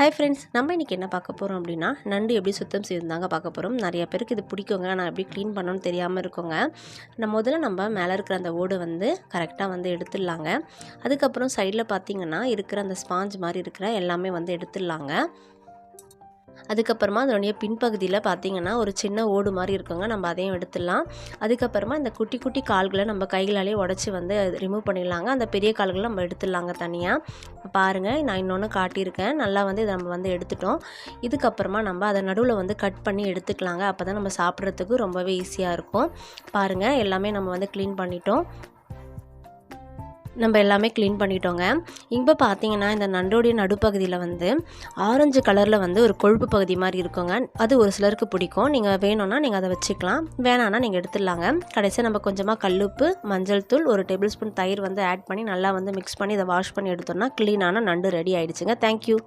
Hi friends நம்ம இன்றைக்கி என்ன பார்க்க போகிறோம் அப்படின்னா நண்டு எப்படி சுத்தம் செய்திருந்தாங்க பார்க்க போகிறோம் நிறைய பேருக்கு இது பிடிக்குங்க. ஆனால் எப்படி க்ளீன் பண்ணணும்னு தெரியாமல் இருக்கோங்க. நம்ம முதல்ல நம்ம மேலே இருக்கிற அந்த ஓடு வந்து கரெக்டாக வந்து எடுத்துடலாங்க. அதுக்கப்புறம் சைடில் பார்த்தீங்கன்னா இருக்கிற அந்த ஸ்பாஞ்ச் மாதிரி இருக்கிற எல்லாமே வந்து எடுத்துடலாங்க. அதுக்கப்புறமா அதனுடைய பின்பகுதியில் பார்த்தீங்கன்னா ஒரு சின்ன ஓடு மாதிரி இருக்குங்க. நம்ம அதையும் எடுத்துடலாம். அதுக்கப்புறமா இந்த குட்டி குட்டி கால்களை நம்ம கைகளாலே உடச்சி வந்து ரிமூவ் பண்ணிடலாங்க. அந்த பெரிய கால்களை நம்ம எடுத்துடலாங்க தனியாக பாருங்கள் நான் இன்னொன்று காட்டியிருக்கேன். நல்லா வந்து இதை நம்ம வந்து எடுத்துட்டோம். இதுக்கப்புறமா நம்ம அதை நடுவில் வந்து கட் பண்ணி எடுத்துக்கலாங்க. அப்போ தான் நம்ம சாப்பிட்றதுக்கு ரொம்பவே ஈஸியாக இருக்கும். பாருங்கள் எல்லாமே நம்ம வந்து க்ளீன் பண்ணிட்டோம். நம்ம எல்லாமே க்ளீன் பண்ணிட்டோங்க. இப்போ பார்த்தீங்கன்னா இந்த நண்டோடைய நடுப்பகுதியில் வந்து ஆரஞ்சு கலரில் வந்து ஒரு கொழுப்பு பகுதி மாதிரி இருக்குங்க. அது ஒரு சிலருக்கு பிடிக்கும். நீங்கள் வேணும்னா நீங்கள் அதை வச்சுக்கலாம். வேணான்னா நீங்கள் எடுத்துடலாங்க. கடைசியாக நம்ம கொஞ்சமாக கல்லுப்பு மஞ்சள் தூள் ஒரு டேபிள் ஸ்பூன் தயிர் வந்து ஆட் பண்ணி நல்லா வந்து மிக்ஸ் பண்ணி இதை வாஷ் பண்ணி எடுத்தோம்னா க்ளீனான நண்டு ரெடி ஆகிடுச்சுங்க தேங்க்யூ